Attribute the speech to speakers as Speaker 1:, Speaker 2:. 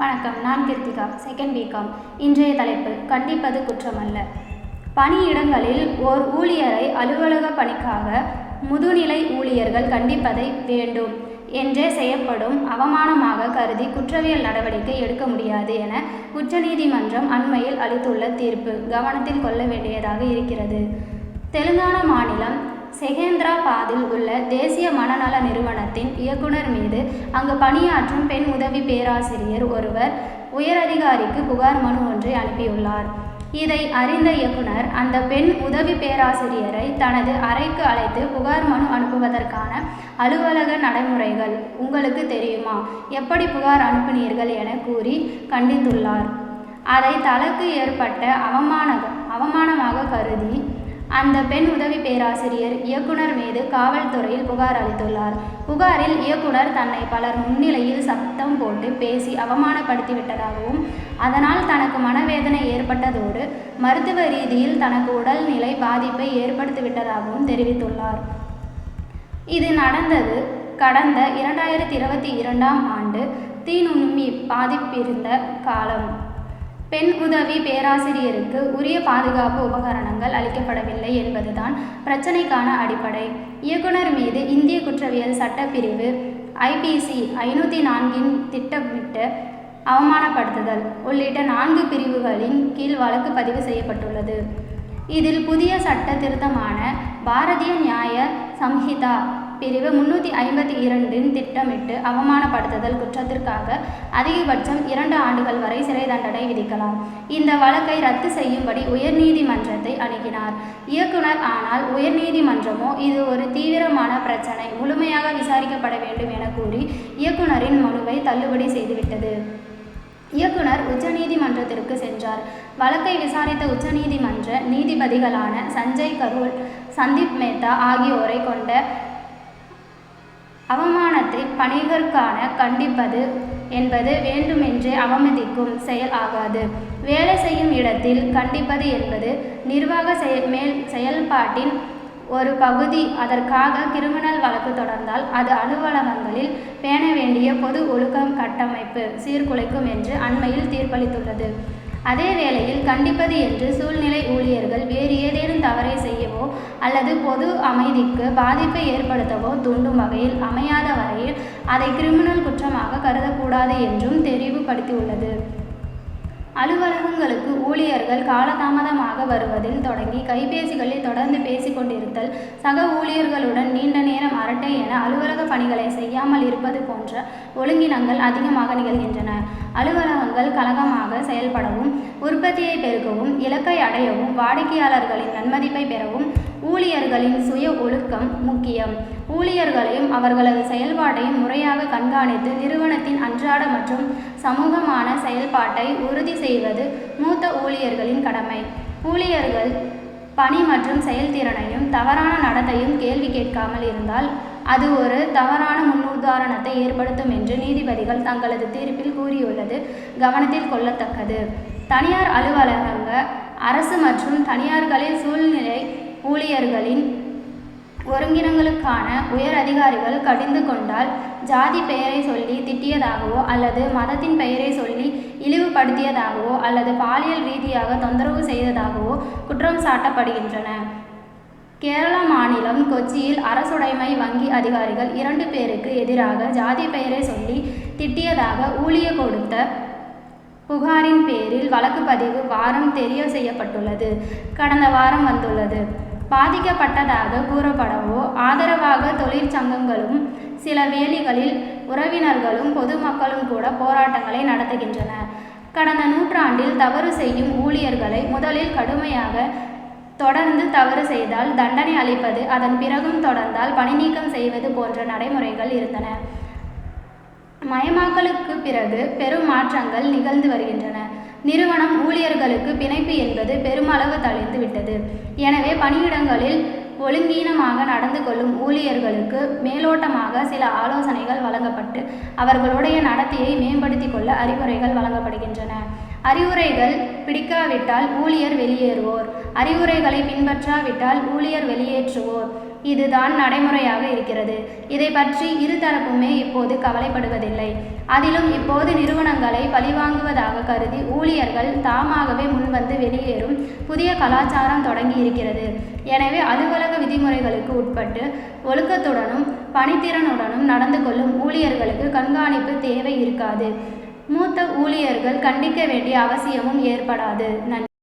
Speaker 1: வணக்கம். நான் Kiruthika. Second BCom இன்றைய தலைப்பு கண்டிப்பது குற்றமல்ல. பணியிடங்களில் ஓர் ஊழியரை அலுவலக பணிக்காக முதுநிலை ஊழியர்கள் கண்டிப்பதை வேண்டும் என்றே செய்யப்படும் அவமானமாக கருதி குற்றவியல் நடவடிக்கை எடுக்க முடியாது என உச்சநீதிமன்றம் அண்மையில் அளித்துள்ள தீர்ப்பு. கவனத்தில் கொள்ள வேண்டியதாக இருக்கிறது. தெலுங்கானா மாநிலம் செகேந்திராபாத்தில் உள்ள தேசிய மனநல நிறுவனத்தின் இயக்குனர் மீது அங்கு பணியாற்றும் பெண் உதவி பேராசிரியர் ஒருவர் உயரதிகாரிக்கு புகார் மனு ஒன்றை அனுப்பியுள்ளார். இதை அறிந்த இயக்குனர் அந்த பெண் உதவி பேராசிரியரை தனது அறைக்கு அழைத்து புகார் மனு அனுப்புவதற்கான அலுவலக நடைமுறைகள் உங்களுக்கு தெரியுமா? எப்படி புகார் அனுப்பினீர்கள் என கூறி கண்டித்துள்ளார். அதை தனக்கு ஏற்பட்ட அவமான அந்த பெண் உதவி பேராசிரியர் இயக்குனர் மீது காவல்துறையில் புகார் அளித்துள்ளார். புகாரில் இயக்குனர் தன்னை பலர் முன்னிலையில் சத்தம் போட்டு பேசி அவமானப்படுத்திவிட்டதாகவும் அதனால் தனக்கு மனவேதனை ஏற்பட்டதோடு மருத்துவ ரீதியில் தனக்கு உடல்நிலை பாதிப்பை ஏற்படுத்திவிட்டதாகவும் தெரிவித்துள்ளார். இது நடந்தது கடந்த இரண்டாயிரத்தி இருபத்தி இரண்டாம் ஆண்டு தீநுண்மி பாதிப்பிருந்த காலம். பெண் உதவி பேராசிரியருக்கு உரிய பாதுகாப்பு உபகரணங்கள் அளிக்கப்படவில்லை என்பதுதான் பிரச்சினைக்கான அடிப்படை. இயக்குனர் மீது இந்திய குற்றவியல் சட்டப்பிரிவு ஐபிசி ஐநூற்றி நான்கின் திட்டமிட்டு அவமானப்படுத்துதல் உள்ளிட்ட நான்கு பிரிவுகளின் கீழ் வழக்கு பதிவு செய்யப்பட்டுள்ளது. இதில் புதிய சட்ட திருத்தமான பாரதிய நியாய சம்ஹிதா பிரிவு முன்னூற்றி ஐம்பத்தி இரண்டின் திட்டமிட்டு அவமானப்படுத்துதல் குற்றத்திற்காக அதிகபட்சம் இரண்டு ஆண்டுகள் வரை சிறை தண்டனை விதிக்கலாம். இந்த வழக்கை ரத்து செய்யும்படி உயர்நீதிமன்றத்தை அணுகினார். இயக்குனர் ஆனால் உயர்நீதிமன்றமோ இது ஒரு தீவிரமான பிரச்சனை முழுமையாக விசாரிக்கப்பட வேண்டும் என கூறி இயக்குனரின் மனுவை தள்ளுபடி செய்துவிட்டது. இயக்குனர் உச்சநீதிமன்றத்திற்கு சென்றார். வழக்கை விசாரித்த உச்சநீதிமன்ற நீதிபதிகளான சஞ்சய் கரோல் சந்தீப் மேத்தா ஆகியோரை கொண்ட அவமானத்தை பணிகர்கான கண்டிப்பது என்பது வேண்டுமென்றே அவமதிக்கும் செயல் ஆகாது. வேலை செய்யும் இடத்தில் கண்டிப்பது என்பது நிர்வாக செய மேல் செயல்பாட்டின் ஒரு பகுதி அதற்காக கிரிமினல் வழக்கு தொடர்ந்தால் அது அலுவலகங்களில் பேண வேண்டிய பொது ஒழுக்கம் கட்டமைப்பு சீர்குலைக்கும் என்று அண்மையில் தீர்ப்பளித்துள்ளது. அதே வேளையில் கண்டிப்பது என்று சூழ்நிலை ஊழியர்கள் வேறு ஏதேனும் தவறை செய்யவோ அல்லது பொது அமைதிக்கு பாதிப்பை ஏற்படுத்தவோ தூண்டும் வகையில் அமையாத வரையில் அதை கிரிமினல் குற்றமாக கருதக்கூடாது என்றும் தெரிவுபடுத்தியுள்ளது. அலுவலகங்களுக்கு ஊழியர்கள் காலதாமதமாக வருவதில் தொடங்கி கைபேசிகளில் தொடர்ந்து பேசிக்கொண்டிருத்தல் சக ஊழியர்களுடன் நீண்ட நேரம் அரட்டை என அலுவலக பணிகளை செய்யாமல் இருப்பது போன்ற ஒழுங்கினங்கள் அதிகமாக நிகழ்கின்றன. அலுவலகங்கள் கழகமாக செயல்படவும் உற்பத்தியை பெருக்கவும் இலக்கை அடையவும் வாடிக்கையாளர்களின் நன்மதிப்பை பெறவும் ஊழியர்களின் சுய ஒழுக்கம் முக்கியம். ஊழியர்களையும் அவர்களது செயல்பாட்டையும் முறையாக கண்காணித்து நிறுவனத்தின் அன்றாட மற்றும் சமூகமான செயல்பாட்டை உறுதி செய்வது மூத்த ஊழியர்களின் கடமை. ஊழியர்கள் பணி மற்றும் செயல்திறனையும் தவறான நடத்தையும் கேள்வி கேட்காமல் இருந்தால் அது ஒரு தவறான முன்னுதாரணத்தை ஏற்படுத்தும் என்று நீதிபதிகள் தங்களது தீர்ப்பில் கூறியுள்ளது. கவனத்தில் கொள்ளத்தக்கது. தனியார் அலுவலகங்கள் அரசு மற்றும் தனியார்களின் சூழ்நிலை ஊழியர்களின் ஒருங்கினங்களுக்கான உயர் அதிகாரிகள் கடிந்து கொண்டால் ஜாதி பெயரை சொல்லி திட்டியதாகவோ அல்லது மதத்தின் பெயரை சொல்லி இழிவுபடுத்தியதாகவோ அல்லது பாலியல் ரீதியாக தொந்தரவு செய்ததாகவோ குற்றம் சாட்டப்படுகின்றன. கேரள மாநிலம் கொச்சியில் அரசுடைமை வங்கி அதிகாரிகள் இரண்டு பேருக்கு எதிராக ஜாதி பெயரை சொல்லி திட்டியதாக ஊழிய கொடுத்த புகாரின் பேரில் வழக்கு பதிவு வாரம் தெரிய செய்யப்பட்டுள்ளது. கடந்த வாரம் வந்துள்ளது. பாதிக்கப்பட்டதாக கூறப்படவோ ஆதரவாக தொழிற்சங்கங்களும் சில வேலிகளில் உறவினர்களும் பொதுமக்களும் கூட போராட்டங்களை நடத்துகின்றன. கடந்த நூற்றாண்டில் தவறு செய்யும் ஊழியர்களை முதலில் கடுமையாக தொடர்ந்து தவறு செய்தால் தண்டனை அளிப்பது அதன் பிறகும் தொடர்ந்தால் பணிநீக்கம் செய்வது போன்ற நடைமுறைகள் இருந்தன. மயமாக்கலுக்கு பிறகு பெரும் மாற்றங்கள் நிகழ்ந்து வருகின்றன. நிறுவனம் ஊழியர்களுக்கு பிணைப்பு என்பது பெருமளவு தளிர்ந்து விட்டது. எனவே பணியிடங்களில் ஒழுங்கீனமாக நடந்து கொள்ளும் ஊழியர்களுக்கு மேலோட்டமாக சில ஆலோசனைகள் வழங்கப்பட்டு அவர்களுடைய நடத்தையை மேம்படுத்தி கொள்ள அறிவுரைகள் வழங்கப்படுகின்றன. அறிவுரைகள் பிடிக்காவிட்டால் ஊழியர் வெளியேறுவோர். அறிவுரைகளை பின்பற்றாவிட்டால் ஊழியர் வெளியேற்றுவோர். இதுதான் நடைமுறையாக இருக்கிறது. இதை பற்றி இருதரப்புமே இப்போது கவலைப்படுவதில்லை. அதிலும் இப்போது நிறுவனங்களை பழிவாங்குவதாக கருதி ஊழியர்கள் தாமாகவே முன்வந்து வெளியேறும் புதிய கலாச்சாரம் தொடங்கி இருக்கிறது எனவே அலுவலக விதிமுறைகளுக்கு உட்பட்டு ஒழுக்கத்துடனும் பணித்திறனுடனும் நடந்து கொள்ளும் ஊழியர்களுக்கு கண்காணிப்பு தேவை இருக்காது. மூத்த ஊழியர்கள் கண்டிக்க வேண்டிய அவசியமும் ஏற்படாது. நன்றி.